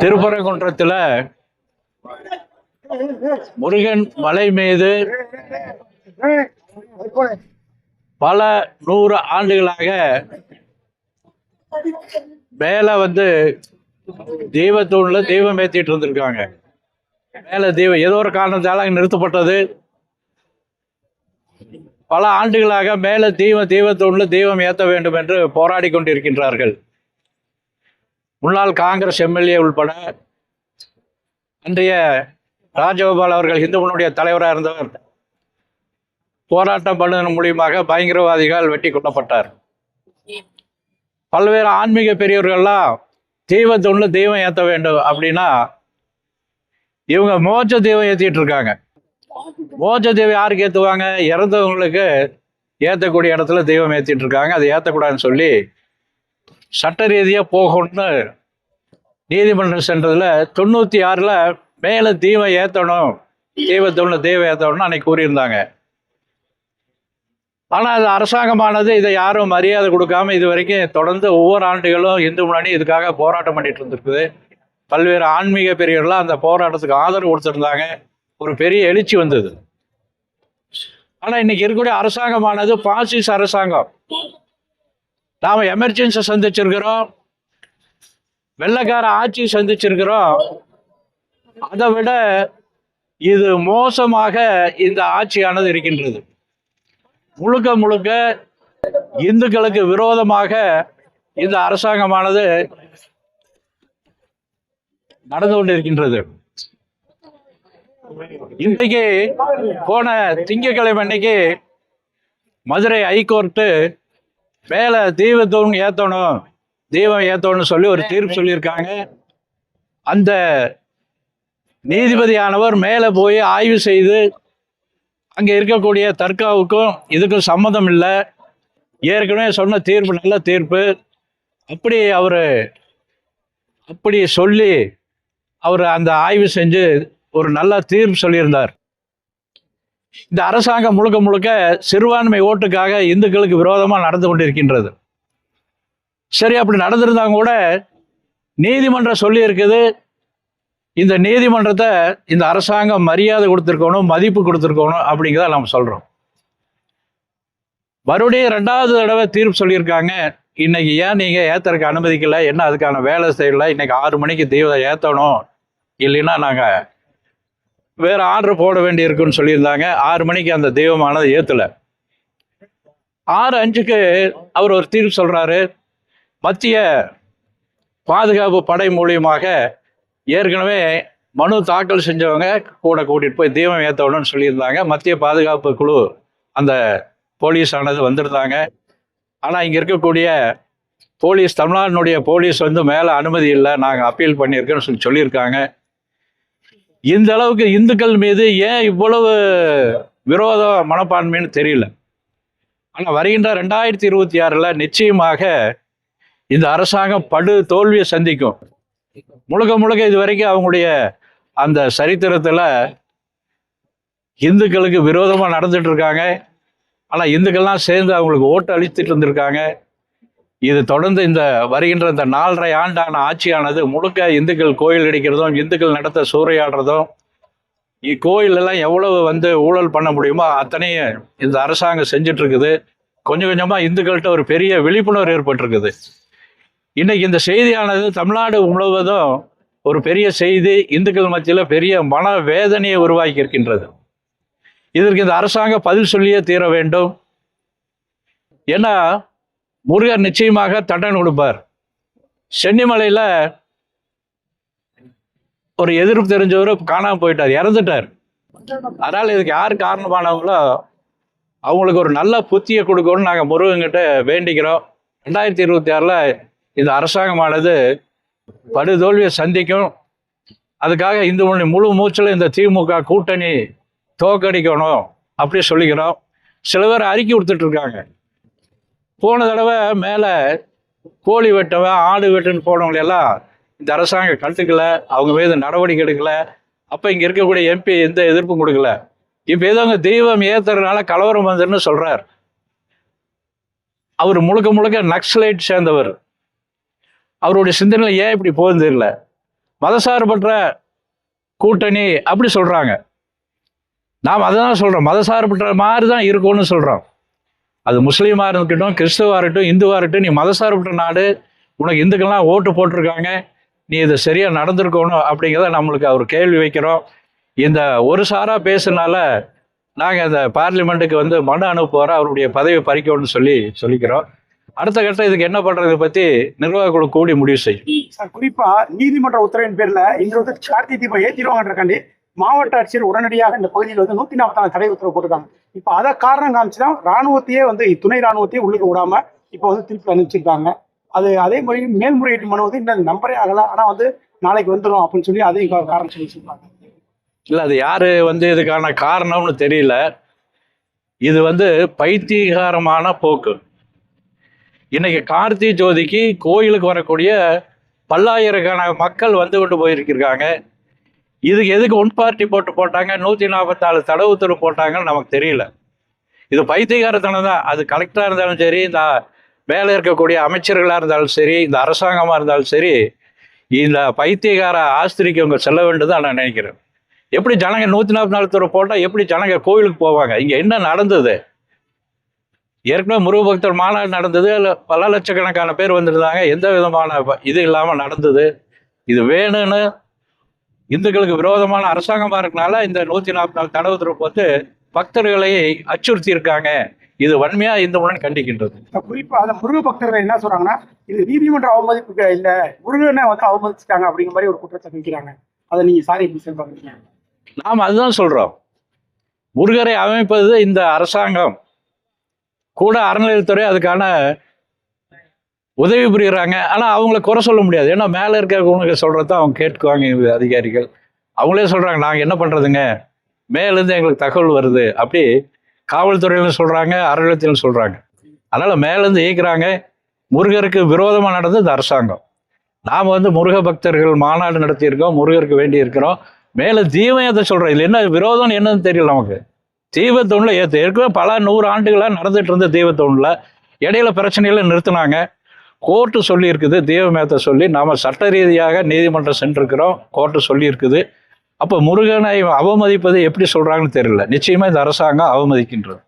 திருப்பரங்குன்றத்தில் முருகன் மலை மீது பல நூறு ஆண்டுகளாக மேலே வந்து தெய்வத்தூண்ல தெய்வம் ஏற்றிட்டு இருந்திருக்காங்க. மேலே தெய்வம் ஏதோ ஒரு காரணத்தால் அங்கே நிறுத்தப்பட்டது. பல ஆண்டுகளாக மேலே தெய்வம் தெய்வத்தூண்ல தெய்வம் ஏற்ற வேண்டும் என்று போராடி கொண்டிருக்கின்றார்கள். முன்னாள் காங்கிரஸ் எம்எல்ஏ உள்பட அன்றைய ராஜகோபால் அவர்கள் இந்து முன்னுடைய தலைவராக இருந்தவர் போராட்டம் பண்ணுவதன் மூலியமாக பயங்கரவாதிகள் வெட்டி கொல்லப்பட்டார். பல்வேறு ஆன்மீக பெரியவர்கள்லாம் தெய்வத்தொன்னு தெய்வம் ஏற்ற வேண்டும் அப்படின்னா இவங்க மோட்ச தெய்வம் ஏற்றிட்டு இருக்காங்க. மோட்ச தெய்வம் யாருக்கு ஏற்றுவாங்க இறந்தவங்களுக்கு ஏற்றக்கூடிய இடத்துல தெய்வம் ஏற்றிட்டு இருக்காங்க. அதை ஏற்றக்கூடாதுன்னு சொல்லி சட்ட ரீதியாக போகணும்னு நீதிமன்றம் சென்றதில் தொண்ணூற்றி ஆறில் மேலே தீவை ஏற்றணும் தெய்வத்தொன்னு தெய்வம் ஏற்றணும்னு அன்னைக்கு கூறியிருந்தாங்க. ஆனால் அது அரசாங்கமானது இதை யாரும் மரியாதை கொடுக்காம இது வரைக்கும் தொடர்ந்து ஒவ்வொரு ஆண்டுகளும் இந்து முன்னணி இதுக்காக போராட்டம் பண்ணிட்டு இருந்திருக்குது. பல்வேறு ஆன்மீக பெரியவர்கள்லாம் அந்த போராட்டத்துக்கு ஆதரவு கொடுத்துருந்தாங்க. ஒரு பெரிய எழுச்சி வந்தது. ஆனால் இன்னைக்கு இருக்கக்கூடிய அரசாங்கமானது பாசிஸ் அரசாங்கம். நாம் எமர்ஜென்சி சந்திச்சிருக்கிறோம். வெள்ளக்கார ஆட்சி சந்திச்சிருக்கிறோம். அதை விட இது மோசமாக இந்த ஆட்சியானது இருக்கின்றது. முழுக்க முழுக்க இந்துக்களுக்கு விரோதமாக இந்த அரசாங்கமானது நடந்து கொண்டிருக்கின்றது. இன்றைக்கு போன திங்கட்கிழமை அன்னைக்கு மதுரை ஹைகோர்ட்டு மேலே தீபத்தூண் ஏற்றணும் தீபம் ஏற்றணும்னு சொல்லி ஒரு தீர்ப்பு சொல்லியிருக்காங்க. அந்த நீதிபதியானவர் மேலே போய் ஆய்வு செய்து அங்கே இருக்கக்கூடிய தர்காவுக்கும் இதுக்கும் சம்மதம் இல்லை. ஏற்கனவே சொன்ன தீர்ப்பு நல்ல தீர்ப்பு. அப்படி அவர் அப்படி சொல்லி அவர் அந்த ஆய்வு செஞ்சு ஒரு நல்ல தீர்ப்பு சொல்லியிருந்தார். இந்த அரசாங்கம் முழுக்க முழுக்க சிறுபான்மை ஓட்டுக்காக இந்துக்களுக்கு விரோதமாக நடந்து கொண்டிருக்கின்றது. சரி அப்படி நடந்திருந்தாங்க கூட நீதிமன்றம் சொல்லி இருக்குது இந்த நீதிமன்றத்தை இந்த அரசாங்கம் மரியாதை கொடுத்துருக்கணும் மதிப்பு கொடுத்துருக்கணும் அப்படிங்கிறத நம்ம சொல்கிறோம் மறுபடியும் ரெண்டாவது தடவை தீர்ப்பு சொல்லியிருக்காங்க. இன்னைக்கு ஏன் நீங்கள் ஏற்றுறதுக்கு அனுமதிக்கலை? என்ன அதுக்கான வேலை செய்யல? இன்னைக்கு ஆறு மணிக்கு தீவிரம் ஏற்றணும் இல்லைன்னா நாங்கள் வேறு ஆர்டர் போட வேண்டியிருக்குன்னு சொல்லியிருந்தாங்க. ஆறு மணிக்கு அந்த தெய்வமானது ஏற்றலை ஆறு அஞ்சுக்கு அவர் ஒரு தீர்ப்பு சொல்கிறாரு மத்திய பாதுகாப்பு படை மூலியமாக ஏற்கனவே மனு தாக்கல் செஞ்சவங்க கூட கூட்டிகிட்டு போய் தீபம் ஏற்றணும்னு சொல்லியிருந்தாங்க. மத்திய பாதுகாப்பு குழு அந்த போலீஸ் ஆனது வந்திருந்தாங்க. ஆனால் இங்கே இருக்கக்கூடிய போலீஸ் தமிழ்நாட்டினுடைய போலீஸ் வந்து மேலே அனுமதி இல்லை. நாங்கள் அப்பீல் பண்ணியிருக்கோன்னு சொல்லி சொல்லியிருக்காங்க. இந்த அளவுக்கு இந்துக்கள் மீது ஏன் இவ்வளவு விரோத மனப்பான்மைன்னு தெரியல. ஆனால் வருகின்ற ரெண்டாயிரத்தி இருபத்தி ஆறில் நிச்சயமாக இந்த அரசாங்கம் படு தோல்வியை சந்திக்கும். முழுக்க முழுக்க இது வரைக்கும் அவங்களுடைய அந்த சரித்திரத்தில் இந்துக்களுக்கு விரோதமாக நடந்துட்டு இருக்காங்க. ஆனால் இந்துக்கள்லாம் சேர்ந்து அவங்களுக்கு ஓட்டு அளித்துட்டு இருந்திருக்காங்க. இது தொடர்ந்து இந்த வருகின்ற இந்த நாலரை ஆண்டான ஆட்சியானது முழுக்க இந்துக்கள் கோயில் அடிக்கிறதும் இந்துக்கள் நடத்த சூறையாடுறதும் இக்கோயிலெல்லாம் எவ்வளவு வந்து ஊழல் பண்ண முடியுமோ அத்தனையும் இந்த அரசாங்கம் செஞ்சுட்டு இருக்குது கொஞ்சம் கொஞ்சமாக இந்துக்கள்கிட்ட ஒரு பெரிய விழிப்புணர்வு ஏற்பட்டிருக்குது. இன்றைக்கி இந்த செய்தியானது தமிழ்நாடு முழுவதும் ஒரு பெரிய செய்தி இந்துக்கள் மத்தியில் பெரிய மன வேதனையை உருவாக்கி இருக்கின்றது இதற்கு இந்த அரசாங்கம் பதில் சொல்லியே தீர வேண்டும். ஏன்னா முருகர் நிச்சயமாக தண்டனை கொடுப்பார். சென்னிமலையில் ஒரு எதிர்ப்பு தெரிஞ்சவர் காணாமல் போயிட்டார் இறந்துட்டார். அதனால் இதுக்கு யார் காரணமானவங்களோ அவங்களுக்கு ஒரு நல்ல புத்தியை கொடுக்கணும்னு நாங்கள் முருகன்கிட்ட வேண்டிக்கிறோம். ரெண்டாயிரத்தி இருபத்தி ஆறில் இந்த அரசாங்கமானது படுதோல்வியை சந்திக்கும். அதுக்காக இந்த முழு மூச்சில் இந்த திமுக கூட்டணி தோக்கடிக்கணும் அப்படி சொல்லிக்கிறோம். சில பேர் அறிக்கை கொடுத்துட்ருக்காங்க போன தடவை மேலே கோழி வெட்டவன் ஆடு வெட்டுன்னு போனவங்களை எல்லாம் இந்த அரசாங்கம் கண்டுக்கல. அவங்க மீது நடவடிக்கை எடுக்கல. அப்போ இங்கே இருக்கக்கூடிய எம்பி எந்த எதிர்ப்பும் கொடுக்கல. இப்போ ஏதோ அங்கே தெய்வம் ஏத்துறதுனால கலவரம் வந்துன்னு சொல்கிறார் அவர் முழுக்க முழுக்க நக்சலைட் சேர்ந்தவர். அவருடைய சிந்தனை ஏன் இப்படி போகுது தெரியல. மதசார்பற்ற கூட்டணி அப்படி சொல்கிறாங்க நாம் அதை தான் சொல்கிறோம் மதசார்பற்ற மாதிரி தான் இருக்கும்னு சொல்கிறோம் அது முஸ்லீமாக இருக்கட்டும் கிறிஸ்துவாக இருக்கட்டும் இந்துவாக இருக்கட்டும் நீ மதசார்பற்ற நாடு உனக்கு இந்துக்கெல்லாம் ஓட்டு போட்டிருக்காங்க நீ இது சரியாக நடந்திருக்கணும் அப்படிங்கிறத நம்மளுக்கு அவர் கேள்வி வைக்கிறோம். இந்த ஒரு சாராக பேசுனால நாங்கள் இந்த பார்லிமெண்ட்டுக்கு வந்து மனு அனுப்புவார அவருடைய பதவி பறிக்கணும்னு சொல்லி சொல்லிக்கிறோம். அடுத்த கட்டம் இதுக்கு என்ன பண்ணுறதை பற்றி நிர்வாக குழு கூடி முடிவு செய்யும். சார் குறிப்பா நீதிமன்ற உத்தரவின் பேர்ல இன்று வந்து கார்த்திகை தீபம் ஏற்றிடுவாங்கன்றக்காண்டி மாவட்ட ஆட்சியர் உடனடியாக இந்த பகுதியில் வந்து நூத்தி நாற்பத்தாறு தடை உத்தரவு போட்டிருக்காங்க. இப்ப அதை காரணம் காமிச்சுதான் ராணுவத்தையே வந்து துணை ராணுவத்தையே உள்ளுக்கு விடாம இப்போ வந்து திருப்பி அனுப்பிச்சிருக்காங்க. அது அதே மாதிரி மேல்முறையீட்டு மனு வந்து இன்னும் நம்பரே ஆகல. ஆனா வந்து நாளைக்கு வந்துடும் அப்படின்னு சொல்லி அதையும் கா- காரணம் சொல்லி சொல்றாங்க இல்லை அது யார் வந்து இதுக்கான காரணம்னு தெரியல. இது வந்து பைத்தியகாரமான போக்கு. இன்னைக்கு கார்த்தி ஜோதிக்கு கோயிலுக்கு வரக்கூடிய பல்லாயிரக்கணக்கான மக்கள் வந்து கொண்டு போயிருக்கிறாங்க. இதுக்கு எதுக்கு ஒன் பார்ட்டி போட்டு போட்டாங்க? நூற்றி நாற்பத்தாலு தடவு உத்தரவு போட்டாங்கன்னு நமக்கு தெரியல. இது பைத்தியகாரத்தனம் தான் அது கலெக்டராக இருந்தாலும் சரி இந்த மேலே இருக்கக்கூடிய அமைச்சர்களாக இருந்தாலும் சரி இந்த அரசாங்கமாக இருந்தாலும் சரி இந்த பைத்தியகார ஆஸ்திரிக்கு அவங்க செல்ல வேண்டியதான் நான் நினைக்கிறேன். எப்படி ஜனங்க நூற்றி நாற்பத்தி நாலு தூரம் போட்டால் எப்படி ஜனங்க கோவிலுக்கு போவாங்க? இங்கே என்ன நடந்தது? ஏற்கனவே முருகபக்தர் மாநாடு நடந்தது. பல லட்சக்கணக்கான பேர் வந்திருந்தாங்க. எந்த விதமான இது இல்லாமல் நடந்தது? இது வேணும்னு இந்துக்களுக்கு விரோதமான அரசாங்கமாக இருக்கனால இந்த நூற்றி நாற்பத்தி நாலு தடை உத்தரவு போட்டு பக்தர்களை அச்சுறுத்தி இருக்காங்க இது வன்மையாக இந்த உடன் கண்டிக்கின்றது. இப்ப குறிப்பா அந்த முருக பக்தர்கள் என்ன சொல்றாங்கன்னா இது நீதிமன்ற அவமதிப்பு இல்ல முருகனை வந்து அவமதிச்சிட்டாங்க அப்படிங்கிற மாதிரி ஒரு குற்றச்சாட்டு வைக்கிறாங்க அதை நீங்க சாரி எப்படி சொல்றாங்க நாம் அதுதான் சொல்கிறோம் முருகரை அமைப்பது இந்த அரசாங்கம். கூட அறநிலையத்துறை அதுக்கான உதவி புரிகிறாங்க ஆனால் அவங்கள குறை சொல்ல முடியாது. ஏன்னா மேலே இருக்கிறவங்க சொல்கிறது தான் அவங்க கேட்டுக்குவாங்க அதிகாரிகள். அவங்களே சொல்கிறாங்க நாங்கள் என்ன பண்ணுறதுங்க மேலேருந்து எங்களுக்கு தகவல் வருது. அப்படி காவல்துறையிலும் சொல்கிறாங்க அறநிலையத்திலும் சொல்கிறாங்க அதனால் மேலேருந்து இயக்குறாங்க முருகருக்கு விரோதமாக நடந்தது இந்த அரசாங்கம். நாம் வந்து முருக பக்தர்கள் மாநாடு நடத்தியிருக்கோம் முருகருக்கு வேண்டி இருக்கிறோம். மேலே தீபத்தை சொல்கிறோம் இதில் என்ன விரோதம்னு என்னன்னு தெரியல நமக்கு. தீபத்தொண்டில் ஏற்று ஏற்கனவே பல நூறு ஆண்டுகளாக நடந்துகிட்டு இருந்த தீபத்தொண்டில் இடையில பிரச்சனைகளை நிறுத்தினாங்க. கோர்ட்டு சொல்லியிருக்குது தெய்வமேத்தை சொல்லி நாம் சட்ட ரீதியாக நீதிமன்றம் சென்றிருக்கிறோம் கோர்ட்டு சொல்லியிருக்குது. அப்போ முருகனை அவமதிப்பது எப்படி சொல்கிறாங்கன்னு தெரியல. நிச்சயமாக இந்த அரசாங்கம் அவமதிக்கின்றது.